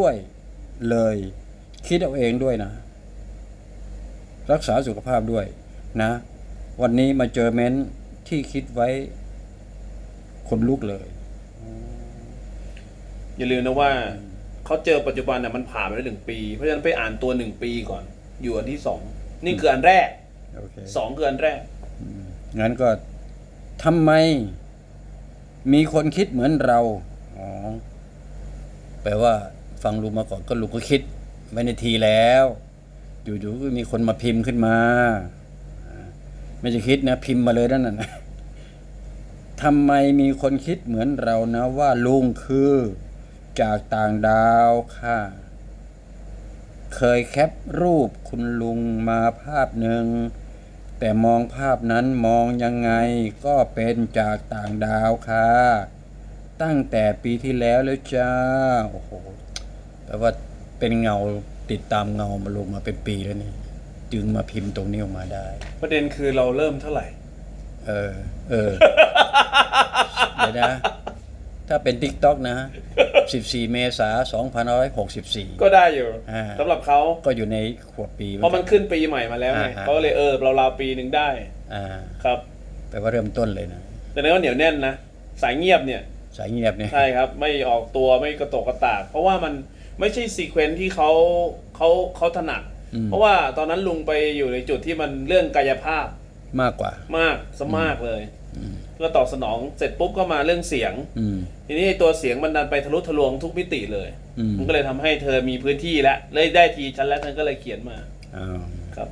ด้วยเลยคิดเอาเองด้วยนะ รักษาสุขภาพด้วยนะ วันนี้มาเจอเม้นท์ที่คิดไว้คนลุกเลย อย่าลืมนะว่าเขาเจอปัจจุบันน่ะมันผ่านไปแล้วหนึ่งปี เพราะฉะนั้นไปอ่านตัวหนึ่งปีก่อน อยู่อันที่สองนี่คืออันแรกโอเคสองคืออันแรกงั้นก็ทำไมมีคนคิดเหมือนเราอ๋อแปลว่า ฟังลุงมาก่อนก็ลุงก็คิดไว้ในทีแล้วอยู่ๆก็มีคนมาพิมพ์ขึ้นมา ไม่จะคิดนะพิมพ์มาเลยนั่นน่ะทำไมมีคนคิดเหมือนเรานะว่าลุงคือจากต่างดาวค่ะ เคยแคปรูปคุณลุงมาภาพหนึ่ง แต่มองภาพนั้นมองยังไงก็เป็นจากต่างดาวค่ะ ตั้งแต่ปีที่แล้วแล้วจ้า โอ้โห แปลว่าเป็นเงาติดตามเงามาลงมาเป็นปีแล้วนี่จึงมาพิมพ์ตรงนี้ออกมาได้ ประเด็นคือเราเริ่มเท่าไหร่ เออ เออ เดี๋ยวนะ ถ้าเป็นทิกต็อกนะ 14 เมษายน2564 ก็ได้อยู่อ่า สำหรับเขาก็อยู่ในขวบปีเพราะมันขึ้นปีใหม่มาแล้วไงอ่าฮะเขาก็เลยเออเราราวๆปีหนึ่งได้อ่าครับ แปลว่าเริ่มต้นเลยนะ แต่นั้นก็เหนียวแน่นนะ สายเงียบเนี่ย สายเงียบเนี่ย ใช่ครับ ไม่ออกตัวไม่กระโตกกระตาก เพราะว่ามัน ไม่ใช่ซีเควนซ์ที่เขาเขาเขาถนัด อืม เพราะว่าตอนนั้นลุงไปอยู่ในจุดที่มันเรื่องกายภาพมากกว่า มากสมากเลยอืมเพื่อตอบสนองเสร็จปุ๊บก็มาเรื่องเสียง อืม ทีนี้ไอ้ตัวเสียงมันดันไปทะลุทะลวงทุกมิติเลย อืม มันก็เลยทำให้เธอมีพื้นที่แล้วเลยได้ทีฉันแล้วฉันก็เลยเขียนมาอ้าวครับ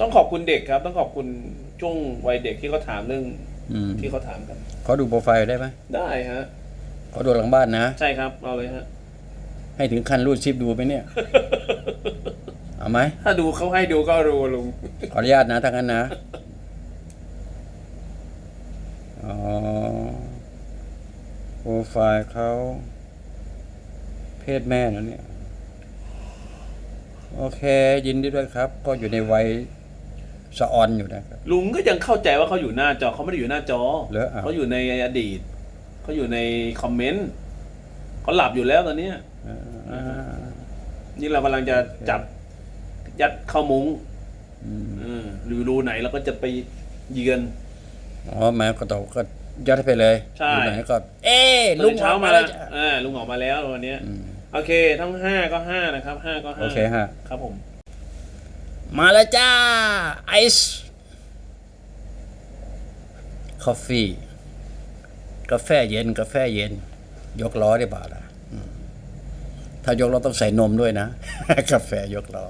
ต้องขอบคุณเด็กครับ ต้องขอบคุณช่วงวัยเด็กที่เขาถามเรื่องอืมที่เขาถามกัน ขอดูโปรไฟล์ได้ไหมได้ฮะ ขอดูหลังบ้านนะ ใช่ครับเอาเลยฮะ ให้ถึงขั้นรูดซิปดูไหมเนี่ย เอาไหม ถ้าดูเขาให้ดูก็รู้ลุง ขออนุญาตนะถ้างั้นนะ อ๋อ โปรไฟล์เขาเพศแม่นะเนี่ย โอเค ยินดีด้วยครับ ก็อยู่ในวัยสะออนอยู่นะครับ ลุงก็ยังเข้าใจว่าเขาอยู่หน้าจอเขาไม่ได้อยู่หน้าจอเหรออ้าวเขาอยู่ในอดีต เขาอยู่ในคอมเมนต์เขาหลับอยู่แล้วตอนเนี้ยอ่า นี่เรากำลังจะจับยัดเข้ามุ้งอืมอืมหรือรูไหนเราก็จะไปเยือนอ๋อแม่ก็ตกก็ยัดให้ไปเลยใช่อยู่ไหนก็ เอ๊ะลุลุงงเช้าออกมาแล้แล้ววจ้ะอ่าลุงออกมาแล้ววันเนี้ยอืมโอเค ทั้งห้าก็ห้านะครับห้าก็ห้าโอเคฮะครับผม มาแล้วจ้าไอซ์คอฟฟี่กาแฟเย็น กาแฟเย็น ยกล้อได้เปล่าล่ะอืม ถ้ายกล้อต้องใส่นมด้วยนะ กาแฟยกล้อ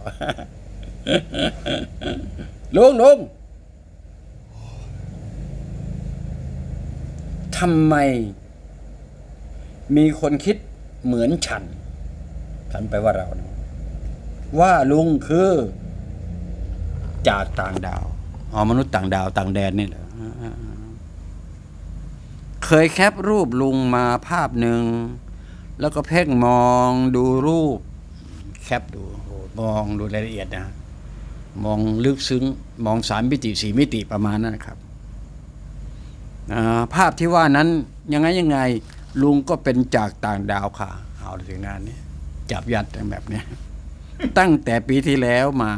ลุงลุงทำไม มีคนคิดเหมือนฉัน ฉันไปว่าเรานะว่าลุงคือ จากต่างดาวอ๋อมนุษย์ต่างดาวต่างแดนนี่เหรอเคยแคปรูปลุงมาภาพหนึ่ง แล้วก็เพ่งมองดูรูปแคปดูมองดูรายละเอียดนะ มองลึกซึ้งมองสามมิติสี่มิติประมาณนั้นครับภาพที่ว่านั้นยังไงยังไงลุงก็เป็นจากต่างดาวค่ะ เอาถึงงานนี้จับยัดแบบนี้ตั้งแต่ปีที่แล้วมา